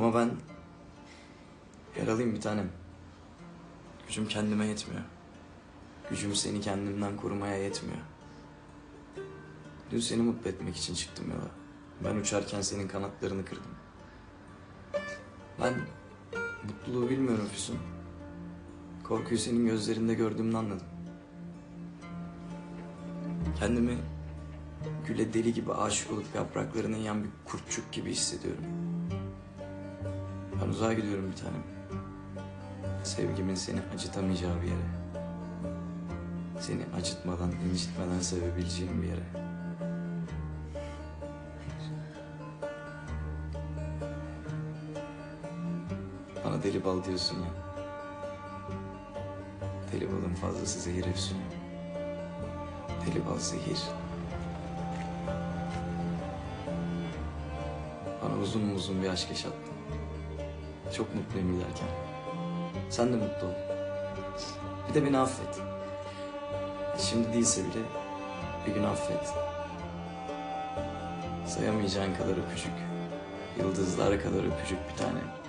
Ama ben yaralıyım bir tanem. Gücüm kendime yetmiyor. Gücüm seni kendimden korumaya yetmiyor. Dün seni mutlu etmek için çıktım yola. Ben uçarken senin kanatlarını kırdım. Ben mutluluğu bilmiyorum Füsun. Korkuyu senin gözlerinde gördüğümde anladım. Kendimi güle deli gibi aşık olup yapraklarına yan bir kurtçuk gibi hissediyorum. Uzağa gidiyorum bir tanem. Sevgimin seni acıtamayacağı bir yere. Seni acıtmadan, incitmeden sevebileceğim bir yere. Bana deli bal diyorsun ya. Deli balın fazlası zehir Efsun. Deli bal zehir. Bana uzun uzun bir aşk yaşattın. Çok mutluyum giderken. Sen de mutlu ol. Bir de beni affet. Şimdi değilse bile bir gün affet. Sayamayacağın kadar öpücük. Yıldızlar kadar öpücük bir tane.